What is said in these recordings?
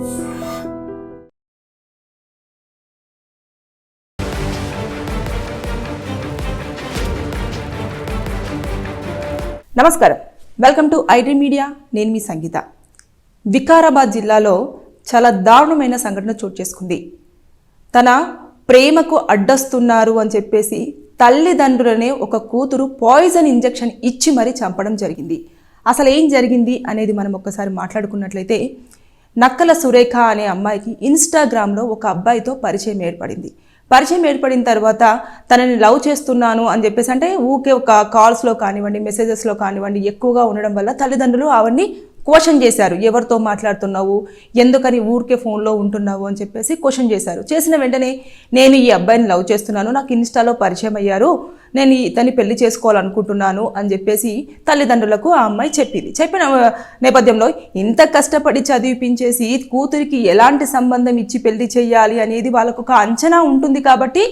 నమస్కారం. Welcome to IT media. నేను మీ సంగీత. వికారాబాద్ జిల్లాలో చాలా దారుణమైన సంఘటన చోటు చేసుకుంది. తన ప్రేమకు అడ్డస్తున్నారు అని చెప్పేసి తల్లిదండ్రులనే ఒక కూతురు పాయిజన్ ఇంజెక్షన్ ఇచ్చి మరీ చంపడం జరిగింది. అసలు ఏం జరిగింది అనేది మనం ఒక్కసారి మాట్లాడుకున్నట్లయితే నక్కల సురేఖ అనే అమ్మాయికి ఇన్స్టాగ్రామ్లో ఒక అబ్బాయితో పరిచయం ఏర్పడింది. పరిచయం ఏర్పడిన తర్వాత తనని లవ్ చేస్తున్నాను అని చెప్పేసి అంటే ఊకే ఒక కాల్స్లో కానివ్వండి మెసేజెస్లో కానివ్వండి ఎక్కువగా ఉండడం వల్ల తల్లిదండ్రులు అవన్నీ క్వశ్చన్ చేశారు. ఎవరితో మాట్లాడుతున్నావు? ఎందుకని ఊరికే ఫోన్లో ఉంటున్నావు అని చెప్పేసి క్వశ్చన్ చేశారు. చేసిన వెంటనే నేను ఈ అబ్బాయిని లవ్ చేస్తున్నాను. నాకు ఇన్స్టాలో పరిచయం అయ్యారు. నేను ఇతన్ని పెళ్ళి చేసుకోవాలనుకుంటున్నాను అని చెప్పేసి తల్లిదండ్రులకు ఆ అమ్మాయి చెప్పింది. చెప్పిన నేపథ్యంలో ఇంత కష్టపడి చదివిపించేసి కూతురికి ఎలాంటి సంబంధం ఇచ్చి పెళ్ళి చేయాలి అనేది వాళ్ళకు ఒక అంచనా ఉంటుంది కాబట్టి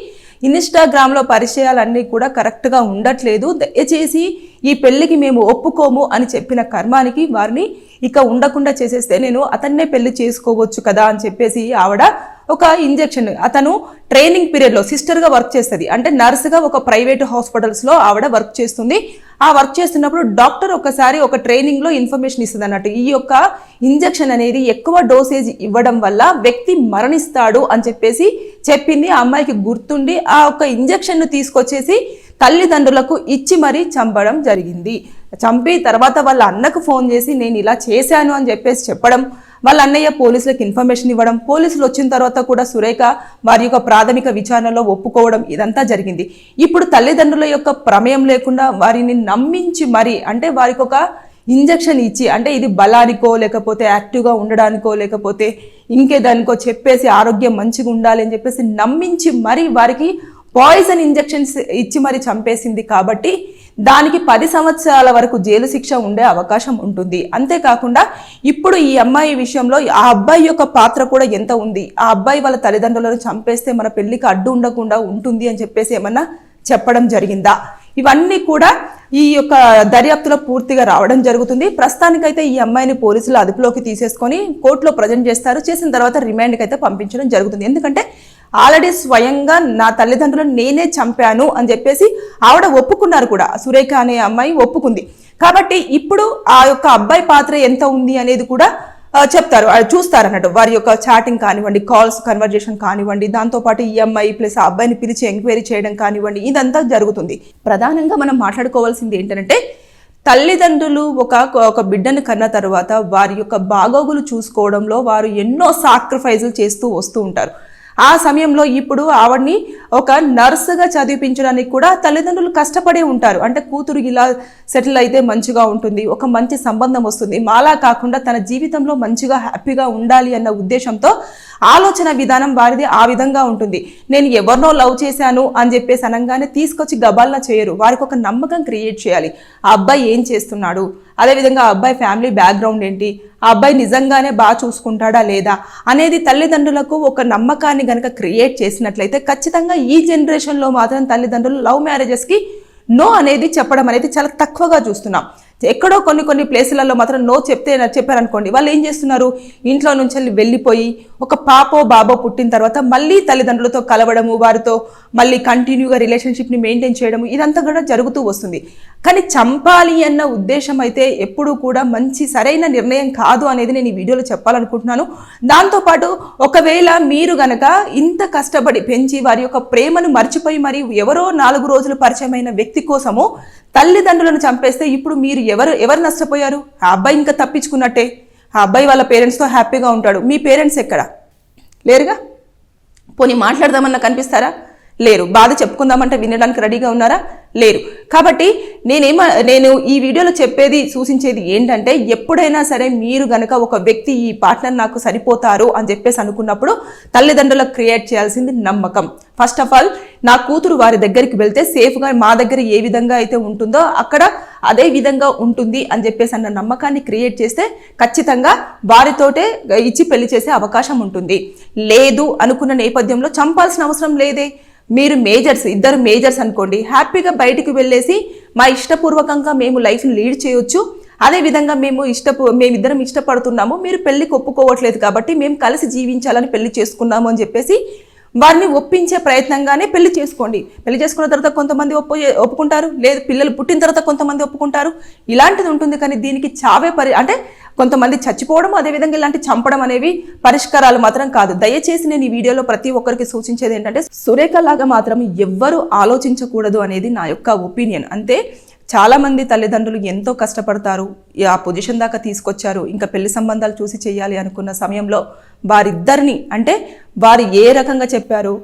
ఇన్స్టాగ్రామ్లో పరిచయాలన్నీ కూడా కరెక్ట్గా ఉండట్లేదు. దయచేసి ఈ పెళ్ళికి మేము ఒప్పుకోము అని చెప్పిన కర్మానికి వారిని ఇక ఉండకుండా చేసేస్తే నేను అతన్నే పెళ్ళి చేసుకోవచ్చు కదా అని చెప్పేసి ఆవిడ ఒక ఇంజెక్షన్ అతను ట్రైనింగ్ పీరియడ్లో సిస్టర్గా వర్క్ చేస్తుంది. అంటే నర్సుగా ఒక ప్రైవేట్ హాస్పిటల్స్లో ఆవిడ వర్క్ చేస్తుంది. ఆ వర్క్ చేస్తున్నప్పుడు డాక్టర్ ఒకసారి ఒక ట్రైనింగ్లో ఇన్ఫర్మేషన్ ఇస్తుంది అన్నట్టు. ఈ యొక్క ఇంజెక్షన్ అనేది ఎక్కువ డోసేజ్ ఇవ్వడం వల్ల వ్యక్తి మరణిస్తాడు అని చెప్పేసి చెప్పింది. ఆ అమ్మాయికి గుర్తుండి ఆ యొక్క ఇంజెక్షన్ను తీసుకొచ్చేసి తల్లిదండ్రులకు ఇచ్చి మరీ చంపడం జరిగింది. చంపి తర్వాత వాళ్ళ అన్నకు ఫోన్ చేసి నేను ఇలా చేశాను అని చెప్పేసి చెప్పడం వాళ్ళ అన్నయ్య పోలీసులకు ఇన్ఫర్మేషన్ ఇవ్వడం పోలీసులు వచ్చిన తర్వాత కూడా సురేఖ వారి యొక్క ప్రాథమిక విచారణలో ఒప్పుకోవడం ఇదంతా జరిగింది. ఇప్పుడు తల్లిదండ్రుల యొక్క ప్రమేయం లేకుండా వారిని నమ్మించి మరి అంటే వారికి ఒక ఇంజెక్షన్ ఇచ్చి అంటే ఇది బలానికో లేకపోతే యాక్టివ్గా ఉండడానికో లేకపోతే ఇంకే దానికో చెప్పేసి ఆరోగ్యం మంచిగా ఉండాలి అని చెప్పేసి నమ్మించి మరి వారికి పాయిజన్ ఇంజక్షన్స్ ఇచ్చి మరి చంపేసింది కాబట్టి దానికి పది సంవత్సరాల వరకు జైలు శిక్ష ఉండే అవకాశం ఉంటుంది. అంతేకాకుండా ఇప్పుడు ఈ అమ్మాయి విషయంలో ఆ అబ్బాయి యొక్క పాత్ర కూడా ఎంత ఉంది? ఆ అబ్బాయి వాళ్ళ తల్లిదండ్రులను చంపేస్తే మన పెళ్ళికి అడ్డు ఉండకుండా ఉంటుంది అని చెప్పేసి ఏమన్నా చెప్పడం జరిగిందా? ఇవన్నీ కూడా ఈ యొక్క దర్యాప్తులో పూర్తిగా రావడం జరుగుతుంది. ప్రస్తుతానికైతే ఈ అమ్మాయిని పోలీసులు అదుపులోకి తీసేసుకొని కోర్టులో ప్రజెంట్ చేస్తారు. చేసిన తర్వాత రిమాండ్కి అయితే పంపించడం జరుగుతుంది. ఎందుకంటే ఆల్రెడీ స్వయంగా నా తల్లిదండ్రులను నేనే చంపాను అని చెప్పేసి ఆవిడ ఒప్పుకున్నారు కూడా. సురేఖ అనే అమ్మాయి ఒప్పుకుంది. కాబట్టి ఇప్పుడు ఆ యొక్క అబ్బాయి పాత్ర ఎంత ఉంది అనేది కూడా చెప్తారు చూస్తారు అన్నట్టు వారి యొక్క చాటింగ్ కానివ్వండి కాల్స్ కన్వర్జేషన్ కానివ్వండి దాంతోపాటు ఈఎంఐ ప్లస్ ఆ అబ్బాయిని పిలిచి ఎంక్వైరీ చేయడం కానివ్వండి ఇదంతా జరుగుతుంది. ప్రధానంగా మనం మాట్లాడుకోవాల్సింది ఏంటంటే తల్లిదండ్రులు ఒక ఒక బిడ్డను కన్న తర్వాత వారి యొక్క బాగోగులు చూసుకోవడంలో వారు ఎన్నో సాక్రిఫైజులు చేస్తూ వస్తూ ఉంటారు. ఆ సమయంలో ఇప్పుడు ఆవిడ్ని ఒక నర్సుగా చదివించడానికి కూడా తల్లిదండ్రులు కష్టపడే ఉంటారు. అంటే కూతురు ఇలా సెటిల్ అయితే మంచిగా ఉంటుంది. ఒక మంచి సంబంధం వస్తుంది. మాలా కాకుండా తన జీవితంలో మంచిగా హ్యాపీగా ఉండాలి అన్న ఉద్దేశంతో ఆలోచన విధానం వారిది ఆ విధంగా ఉంటుంది. నేను ఎవరినో లవ్ చేశాను అని చెప్పేసి అనగానే తీసుకొచ్చి గబాల్లా చేయరు. వారికి ఒక నమ్మకం క్రియేట్ చేయాలి. ఆ అబ్బాయి ఏం చేస్తున్నాడు? అదేవిధంగా ఆ అబ్బాయి ఫ్యామిలీ బ్యాక్గ్రౌండ్ ఏంటి? ఆ అబ్బాయి నిజంగానే బాగా చూసుకుంటాడా లేదా? అనేది తల్లిదండ్రులకు ఒక నమ్మకాన్ని గనక క్రియేట్ చేసినట్లయితే ఖచ్చితంగా ఈ జనరేషన్లో మాత్రం తల్లిదండ్రులు లవ్ మ్యారేజెస్కి నో అనేది చెప్పడం అనేది చాలా తక్కువగా చూస్తున్నాం. ఎక్కడో కొన్ని కొన్ని ప్లేసులలో మాత్రం నో చెప్తే చెప్పారనుకోండి. వాళ్ళు ఏం చేస్తున్నారు? ఇంట్లో నుంచి వెళ్ళి వెళ్ళిపోయి ఒక పాపో బాబో పుట్టిన తర్వాత మళ్ళీ తల్లిదండ్రులతో కలవడము వారితో మళ్ళీ కంటిన్యూగా రిలేషన్షిప్ని మెయింటైన్ చేయడము ఇదంతా కూడా జరుగుతూ వస్తుంది. కానీ చంపాలి అన్న ఉద్దేశం అయితే ఎప్పుడూ కూడా మంచి సరైన నిర్ణయం కాదు అనేది నేను ఈ వీడియోలో చెప్పాలనుకుంటున్నాను. దాంతోపాటు ఒకవేళ మీరు గనక ఇంత కష్టపడి పెంచి వారి యొక్క ప్రేమను మర్చిపోయి మరి ఎవరో నాలుగు రోజులు పరిచయమైన వ్యక్తి కోసము తల్లిదండ్రులను చంపేస్తే ఇప్పుడు మీరు ఎవరు ఎవరు నష్టపోయారు? ఆ అబ్బాయి ఇంకా తప్పించుకున్నట్టే. ఆ అబ్బాయి వాళ్ళ పేరెంట్స్తో హ్యాపీగా ఉంటాడు. మీ పేరెంట్స్ ఎక్కడ? లేరుగా? పోనీ మాట్లాడదామన్నా కనిపిస్తారా? లేరు. బాధ చెప్పుకుందామంటే వినడానికి రెడీగా ఉన్నారా? లేరు. కాబట్టి నేనేమ నేను ఈ వీడియోలో చెప్పేది సూచించేది ఏంటంటే ఎప్పుడైనా సరే మీరు గనక ఒక వ్యక్తి ఈ పార్ట్నర్ నాకు సరిపోతారు అని చెప్పేసి అనుకున్నప్పుడు తల్లిదండ్రులకు క్రియేట్ చేయాల్సింది నమ్మకం. ఫస్ట్ ఆఫ్ ఆల్ నా కూతురు వారి దగ్గరికి వెళ్తే సేఫ్గా మా దగ్గర ఏ విధంగా అయితే ఉంటుందో అక్కడ అదే విధంగా ఉంటుంది అని చెప్పేసి అన్న నమ్మకాన్ని క్రియేట్ చేస్తే ఖచ్చితంగా వారితోటే ఇచ్చి పెళ్ళి చేసే అవకాశం ఉంటుంది. లేదు అనుకున్న నేపథ్యంలో చంపాల్సిన అవసరం లేదే. మీరు మేజర్స్ ఇద్దరు మేజర్స్ అనుకోండి హ్యాపీగా బయటికి వెళ్ళేసి మా ఇష్టపూర్వకంగా మేము లైఫ్ని లీడ్ చేయొచ్చు. అదే విధంగా మేము ఇష్టపు మేమిద్దరం ఇష్టపడుతున్నాము. మీరు పెళ్ళికి ఒప్పుకోవట్లేదు కాబట్టి మేము కలిసి జీవించాలని పెళ్ళి చేసుకున్నాము అని చెప్పేసి వారిని ఒప్పించే ప్రయత్నంగానే పెళ్ళి చేసుకోండి. పెళ్ళి చేసుకున్న తర్వాత కొంతమంది ఒప్పు ఒప్పుకుంటారు. లేదు పిల్లలు పుట్టిన తర్వాత కొంతమంది ఒప్పుకుంటారు. ఇలాంటిది ఉంటుంది కానీ దీనికి చావే పరి అంటే కొంతమంది చచ్చిపోవడం అదేవిధంగా ఇలాంటి చంపడం అనేవి పరిష్కారాలు మాత్రం కాదు. దయచేసి నేను ఈ వీడియోలో ప్రతి ఒక్కరికి సూచించేది ఏంటంటే సురేఖ లాగా మాత్రం ఎవ్వరూ ఆలోచించకూడదు అనేది నా యొక్క ఒపీనియన్. అంతే చాలామంది తల్లిదండ్రులు ఎంతో కష్టపడతారు. ఆ పొజిషన్ దాకా తీసుకొచ్చారు. ఇంకా పెళ్ళి సంబంధాలు చూసి చేయాలి అనుకున్న సమయంలో వారిద్దరిని అంటే వారు ఏ రకంగా చెప్పారు?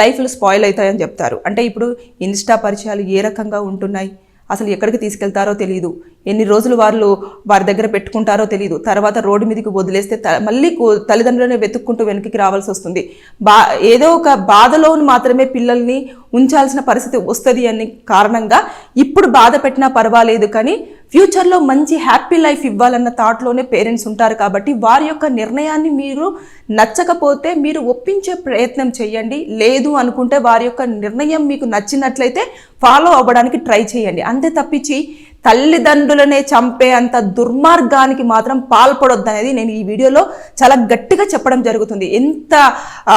లైఫ్లు స్పాయిల్ అవుతాయని చెప్తారు. అంటే ఇప్పుడు ఇన్స్టా పరిచయాలు ఏ రకంగా ఉంటున్నాయి? అసలు ఎక్కడికి తీసుకెళ్తారో తెలియదు ఎన్ని రోజులు వాళ్ళు వారి దగ్గర పెట్టుకుంటారో తెలియదు తర్వాత రోడ్డు మీదకి వదిలేస్తే మళ్ళీ తల్లిదండ్రులనే వెతుక్కుంటూ వెనక్కి రావాల్సి వస్తుంది. బా ఏదో ఒక బాధలో మాత్రమే పిల్లల్ని ఉంచాల్సిన పరిస్థితి వస్తుంది అని కారణంగా ఇప్పుడు బాధ పెట్టినా పర్వాలేదు కానీ ఫ్యూచర్లో మంచి హ్యాపీ లైఫ్ ఇవ్వాలన్న థాట్లోనే పేరెంట్స్ ఉంటారు కాబట్టి వారి యొక్క నిర్ణయాన్ని మీరు నచ్చకపోతే మీరు ఒప్పించే ప్రయత్నం చేయండి. లేదు అనుకుంటే వారి యొక్క నిర్ణయం మీకు నచ్చినట్లయితే ఫాలో అవ్వడానికి ట్రై చేయండి. అంతే తప్పించి తల్లిదండ్రులనే చంపే అంత దుర్మార్గానికి మాత్రం పాల్పడొద్దు అనేది నేను ఈ వీడియోలో చాలా గట్టిగా చెప్పడం జరుగుతుంది. ఎంత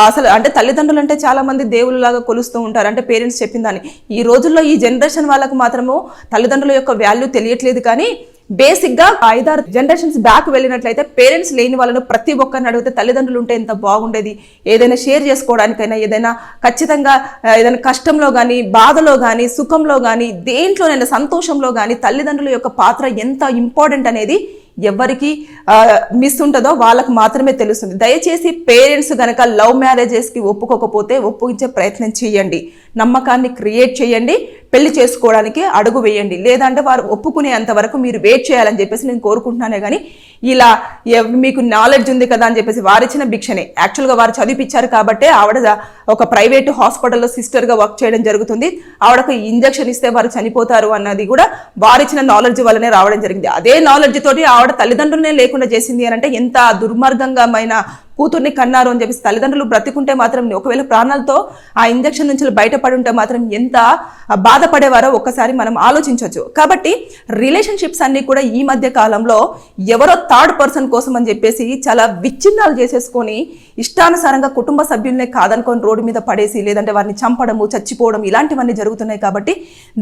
అసలు అంటే తల్లిదండ్రులు అంటే చాలా మంది దేవుళ్ళలాగా కొలుస్తూ ఉంటారు. అంటే పేరెంట్స్ చెప్పిందని ఈ రోజుల్లో ఈ జనరేషన్ వాళ్ళకు మాత్రము తల్లిదండ్రుల యొక్క వాల్యూ తెలియట్లేదు కానీ బేసిక్గా ఐదారు జనరేషన్స్ బ్యాక్ వెళ్ళినట్లయితే పేరెంట్స్ లేని వాళ్ళను ప్రతి ఒక్కరిని అడిగితే తల్లిదండ్రులు ఉంటే ఎంత బాగుండేది? ఏదైనా షేర్ చేసుకోవడానికైనా ఏదైనా ఖచ్చితంగా ఏదైనా కష్టంలో కానీ బాధలో కానీ సుఖంలో కానీ దేంట్లోనైనా సంతోషంలో కానీ తల్లిదండ్రుల యొక్క పాత్ర ఎంత ఇంపార్టెంట్ అనేది ఎవరికి మిస్ ఉంటుందో వాళ్ళకు మాత్రమే తెలుస్తుంది. దయచేసి పేరెంట్స్ కనుక లవ్ మ్యారేజెస్కి ఒప్పుకోకపోతే ఒప్పించే ప్రయత్నం చేయండి. నమ్మకాన్ని క్రియేట్ చేయండి. పెళ్ళి చేసుకోవడానికి అడుగు వేయండి. లేదంటే వారు ఒప్పుకునేంత వరకు మీరు వెయిట్ చేయాలని చెప్పేసి నేను కోరుకుంటున్నానే కానీ ఇలా మీకు నాలెడ్జ్ ఉంది కదా అని చెప్పేసి వారిచ్చిన భిక్షనే. యాక్చువల్గా వారు చదివిపించారు కాబట్టి ఆవిడ ఒక ప్రైవేట్ హాస్పిటల్లో సిస్టర్గా వర్క్ చేయడం జరుగుతుంది. ఆవిడకు ఇంజక్షన్ ఇస్తే వారు చనిపోతారు అన్నది కూడా వారిచ్చిన నాలెడ్జ్ వల్లనే రావడం జరిగింది. అదే నాలెడ్జ్ తోటి ఆవిడ తల్లిదండ్రులనే లేకుండా చేసింది అని అంటే ఎంత దుర్మార్గంగా కూతుర్ని కన్నారు అని చెప్పేసి తల్లిదండ్రులు బ్రతికుంటే మాత్రం ఒకవేళ ప్రాణాలతో ఆ ఇంజక్షన్ నుంచి బయటపడి ఉంటే మాత్రం ఎంత బాధపడేవారో ఒక్కసారి మనం ఆలోచించవచ్చు కాబట్టి రిలేషన్షిప్స్ అన్నీ కూడా ఈ మధ్య కాలంలో ఎవరో థర్డ్ పర్సన్ కోసం అని చెప్పేసి చాలా విచ్ఛిన్నాలు చేసేసుకొని ఇష్టానుసారంగా కుటుంబ సభ్యులనే కాదనుకొని రోడ్డు మీద పడేసి లేదంటే వారిని చంపడము చచ్చిపోవడం ఇలాంటివన్నీ జరుగుతున్నాయి కాబట్టి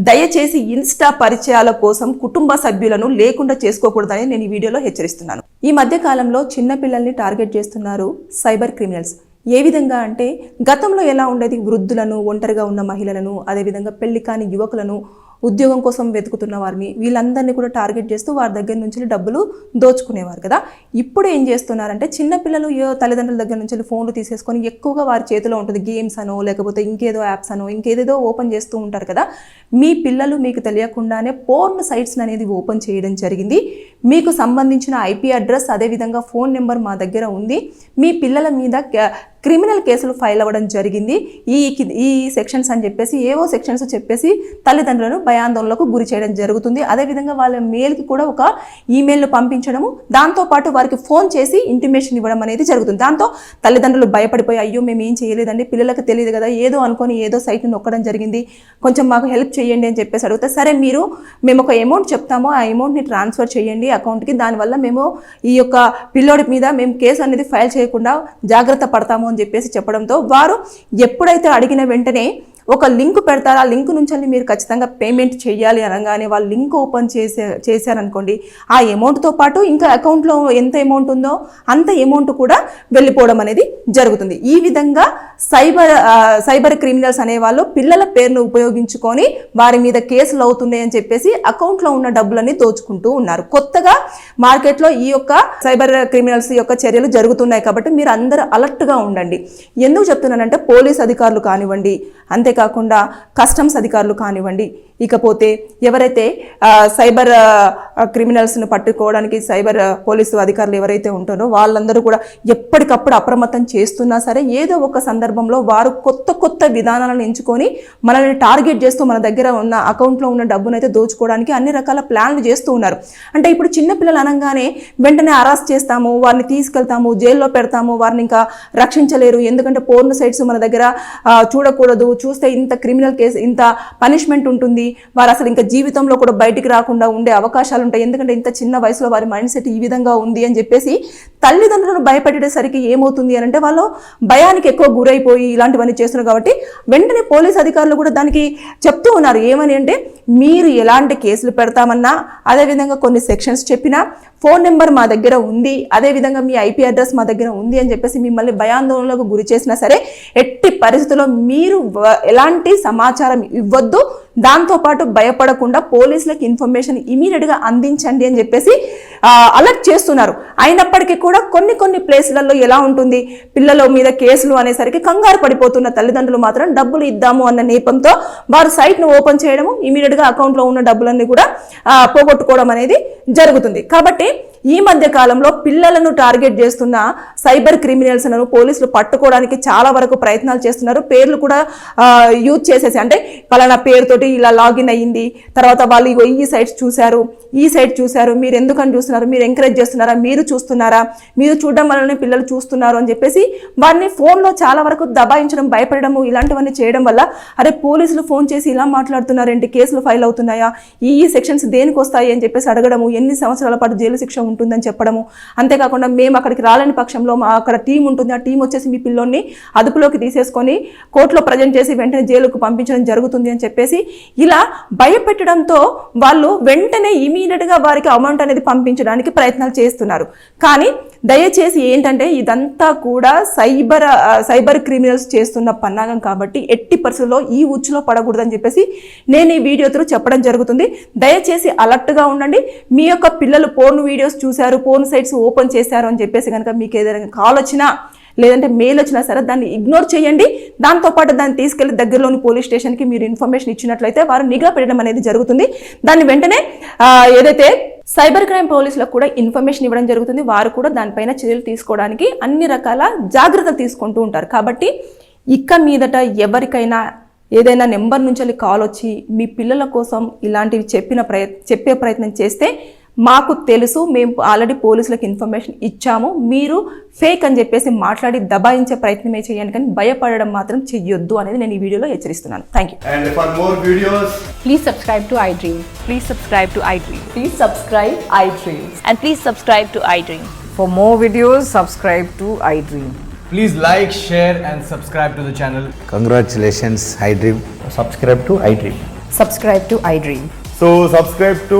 దయచేసి ఇన్స్టా పరిచయాల కోసం కుటుంబ సభ్యులను లేకుండా చేసుకోకూడదని నేను ఈ వీడియోలో హెచ్చరిస్తున్నాను. ఈ మధ్య కాలంలో చిన్న పిల్లల్ని టార్గెట్ చేస్తున్నారు సైబర్ క్రిమినల్స్. ఏ విధంగా అంటే గతంలో ఎలా ఉండేది వృద్ధులను ఒంటరిగా ఉన్న మహిళలను అదేవిధంగా పెళ్ళి కాని యువకులను ఉద్యోగం కోసం వెతుకుతున్న వారిని వీళ్ళందరినీ కూడా టార్గెట్ చేస్తూ వారి దగ్గర నుంచి డబ్బులు దోచుకునేవారు కదా. ఇప్పుడు ఏం చేస్తున్నారంటే చిన్నపిల్లలు తల్లిదండ్రుల దగ్గర నుంచి ఫోన్లు తీసేసుకొని ఎక్కువగా వారి చేతిలో ఉంటుంది గేమ్స్ అనో లేకపోతే ఇంకేదో యాప్స్ అనో ఇంకేదేదో ఓపెన్ చేస్తూ ఉంటారు కదా. మీ పిల్లలు మీకు తెలియకుండానే పోర్న్ సైట్స్ అనేది ఓపెన్ చేయడం జరిగింది. మీకు సంబంధించిన ఐపీ అడ్రస్ అదేవిధంగా ఫోన్ నెంబర్ మా దగ్గర ఉంది. మీ పిల్లల మీద క్రిమినల్ కేసులు ఫైల్ అవ్వడం జరిగింది. ఈ ఈ సెక్షన్స్ అని చెప్పేసి ఏవో సెక్షన్స్ చెప్పేసి తల్లిదండ్రులను భయాందోళనకు గురి చేయడం జరుగుతుంది. అదేవిధంగా వాళ్ళ మెయిల్కి కూడా ఒక ఈమెయిల్ పంపించడము. దాంతోపాటు వారికి ఫోన్ చేసి ఇంటిమేషన్ ఇవ్వడం అనేది జరుగుతుంది. దాంతో తల్లిదండ్రులు భయపడిపోయి అయ్యో మేము ఏం చేయలేదండి? పిల్లలకు తెలియదు కదా ఏదో అనుకొని ఏదో సైట్ని నొక్కడం జరిగింది. కొంచెం మాకు హెల్ప్ చేయండి అని చెప్పేసి అడిగితే సరే మీరు మేము ఒక అమౌంట్ చెప్తాము ఆ అమౌంట్ని ట్రాన్స్ఫర్ చేయండి అకౌంట్కి దానివల్ల మేము ఈ యొక్క పిల్లోడి మీద మేము కేసు అనేది ఫైల్ చేయకుండా జాగ్రత్త పడతాము అని చెప్పేసి చెప్పడంతో వారు ఎప్పుడైతే అడిగిన వెంటనే ఒక లింక్ పెడతారు. ఆ లింక్ నుంచి మీరు ఖచ్చితంగా పేమెంట్ చేయాలి అనగానే వాళ్ళు లింక్ ఓపెన్ చేసే చేశారనుకోండి ఆ అమౌంట్తో పాటు ఇంకా అకౌంట్లో ఎంత అమౌంట్ ఉందో అంత అమౌంట్ కూడా వెళ్ళిపోవడం అనేది జరుగుతుంది. ఈ విధంగా సైబర్ సైబర్ క్రిమినల్స్ అనేవాళ్ళు పిల్లల పేర్లు ఉపయోగించుకొని వారి మీద కేసులు అవుతున్నాయి అని చెప్పేసి అకౌంట్లో ఉన్న డబ్బులన్నీ దోచుకుంటూ ఉన్నారు. కొత్తగా మార్కెట్లో ఈ యొక్క సైబర్ క్రిమినల్స్ యొక్క చర్యలు జరుగుతున్నాయి కాబట్టి మీరు అందరూ అలర్ట్గా ఉండండి. ఎందుకు చెప్తున్నానంటే పోలీస్ అధికారులు కానివ్వండి అంతే అంతేకాకుండా కస్టమ్స్ అధికారులు కానివ్వండి. ఇకపోతే ఎవరైతే సైబర్ క్రిమినల్స్ను పట్టుకోవడానికి సైబర్ పోలీసు అధికారులు ఎవరైతే ఉంటారో వాళ్ళందరూ కూడా ఎప్పటికప్పుడు అప్రమత్తం చేస్తున్నా సరే ఏదో ఒక సందర్భంలో వారు కొత్త కొత్త విధానాలను ఎంచుకొని మనల్ని టార్గెట్ చేస్తూ మన దగ్గర ఉన్న అకౌంట్లో ఉన్న డబ్బును అయితే దోచుకోవడానికి అన్ని రకాల ప్లాన్లు చేస్తూ ఉన్నారు. అంటే ఇప్పుడు చిన్నపిల్లలు అనగానే వెంటనే అరెస్ట్ చేస్తాము వారిని తీసుకెళ్తాము జైల్లో పెడతాము వారిని ఇంకా రక్షించలేరు. ఎందుకంటే పోర్న్ సైట్స్ మన దగ్గర చూడకూడదు చూస్తే చూస్తే ఇంత క్రిమినల్ కేసు ఇంత పనిష్మెంట్ ఉంటుంది. వారు అసలు ఇంకా జీవితంలో కూడా బయటికి రాకుండా ఉండే అవకాశాలు ఉంటాయి ఎందుకంటే ఇంత చిన్న వయసులో వారి మైండ్ సెట్ ఈ విధంగా ఉంది అని చెప్పేసి తల్లిదండ్రులను భయపెట్టేసరికి ఏమవుతుంది అని అంటే వాళ్ళు భయానికి ఎక్కువ గురైపోయి ఇలాంటివన్నీ చేస్తున్నారు కాబట్టి వెంటనే పోలీస్ అధికారులు కూడా దానికి చెప్తూ ఉన్నారు. ఏమని అంటే మీరు ఎలాంటి కేసులు పెడతామన్నా అదేవిధంగా కొన్ని సెక్షన్స్ చెప్పినా ఫోన్ నెంబర్ మా దగ్గర ఉంది అదేవిధంగా మీ ఐపీ అడ్రస్ మా దగ్గర ఉంది అని చెప్పేసి మిమ్మల్ని భయాందోళనలకు గురి చేసినా సరే ఎట్టి పరిస్థితుల్లో మీరు ఎలాంటి సమాచారం ఇవ్వద్దు. దాంతోపాటు భయపడకుండా పోలీసులకు ఇన్ఫర్మేషన్ ఇమీడియట్గా అందించండి అని చెప్పేసి అలర్ట్ చేస్తున్నారు. అయినప్పటికీ కూడా కొన్ని కొన్ని ప్లేసులలో ఎలా ఉంటుంది? పిల్లల మీద కేసులు అనేసరికి కంగారు పడిపోతున్న తల్లిదండ్రులు మాత్రం డబ్బులు ఇద్దాము అన్న నేపంతో వారు సైట్ను ఓపెన్ చేయడము ఇమీడియట్గా అకౌంట్లో ఉన్న డబ్బులన్నీ కూడా పోగొట్టుకోవడం అనేది జరుగుతుంది. కాబట్టి ఈ మధ్య కాలంలో పిల్లలను టార్గెట్ చేస్తున్న సైబర్ క్రిమినల్స్లను పోలీసులు పట్టుకోవడానికి చాలా వరకు ప్రయత్నాలు చేస్తున్నారు. పేర్లు కూడా యూజ్ చేసేసి అంటే పలానా పేరుతోటి ఇలా లాగిన్ అయ్యింది తర్వాత వాళ్ళు ఇగో ఈ సైట్స్ చూశారు ఈ సైట్ చూశారు మీరు ఎందుకని చూస్తున్నారు మీరు ఎంకరేజ్ చేస్తున్నారా మీరు చూస్తున్నారా మీరు చూడడం వల్లనే పిల్లలు చూస్తున్నారు అని చెప్పేసి వారిని ఫోన్లో చాలా వరకు దబాయించడం భయపడడము ఇలాంటివన్నీ చేయడం వల్ల అరే పోలీసులు ఫోన్ చేసి ఇలా మాట్లాడుతున్నారేంటి కేసులు ఫైల్ అవుతున్నాయా ఈ ఈ సెక్షన్స్ దేనికి వస్తాయి అని చెప్పేసి అడగడము ఎన్ని సంవత్సరాల పాటు జైలు శిక్ష ఉంటుందని చెప్పడము. అంతేకాకుండా మేము అక్కడికి రాలేని పక్షంలో మా అక్కడ టీం ఉంటుంది. ఆ టీం వచ్చేసి మీ పిల్లోని అదుపులోకి తీసేసుకొని కోర్టులో ప్రజెంట్ చేసి వెంటనే జైలుకు పంపించడం జరుగుతుంది అని చెప్పేసి ఇలా భయపెట్టడంతో వాళ్ళు వెంటనే ఇమీడియట్గా వారికి అమౌంట్ అనేది పంపించడానికి ప్రయత్నాలు చేస్తున్నారు. కానీ దయచేసి ఏంటంటే ఇదంతా కూడా సైబర్ సైబర్ క్రిమినల్స్ చేస్తున్న పన్నాగం కాబట్టి ఎట్టి పరిస్థితుల్లో ఈ ఉచ్చులో పడకూడదని చెప్పేసి నేను ఈ వీడియో త్రూ చెప్పడం జరుగుతుంది. దయచేసి అలర్ట్గా ఉండండి. మీ యొక్క పిల్లలు పోర్న్ వీడియోస్ చూశారు పోర్న్ సైట్స్ ఓపెన్ చేశారు అని చెప్పేసి కనుక మీకు ఏదైనా కాల్ వచ్చినా లేదంటే మెయిల్ వచ్చినా సరే దాన్ని ఇగ్నోర్ చేయండి. దాంతోపాటు దాన్ని తీసుకెళ్ళి దగ్గరలోని పోలీస్ స్టేషన్కి మీరు ఇన్ఫర్మేషన్ ఇచ్చినట్లయితే వారు నిఘా పెట్టడం అనేది జరుగుతుంది. దాన్ని వెంటనే ఏదైతే సైబర్ క్రైమ్ పోలీసులకు కూడా ఇన్ఫర్మేషన్ ఇవ్వడం జరుగుతుంది. వారు కూడా దానిపైన చర్యలు తీసుకోవడానికి అన్ని రకాల జాగ్రత్తలు తీసుకుంటూ ఉంటారు. కాబట్టి ఇక మీదట ఎవరికైనా ఏదైనా నెంబర్ నుంచి కాల్ వచ్చి మీ పిల్లల కోసం ఇలాంటివి చెప్పిన ప్రయత్ చెప్పే ప్రయత్నం చేస్తే మాకు తెలుసు మేము ఆల్రెడీ పోలీసులకు ఇన్ఫర్మేషన్ ఇచ్చాము మీరు ఫేక్ అని చెప్పేసి మాట్లాడి దబాయించే ప్రయత్నమే చేయండి కానీ భయపడడం మాత్రం చెయ్యొద్దు అనేది నేను ఈ వీడియోలో హెచ్చరిస్తున్నాను thank you And for more videos, Please subscribe to iDream. Please subscribe to iDream. Please subscribe iDreams. And please subscribe to iDream. For more videos, subscribe to iDream. please like, share, and subscribe to the channel. Congratulations, iDream. subscribe to iDream. Subscribe to iDream. So subscribe to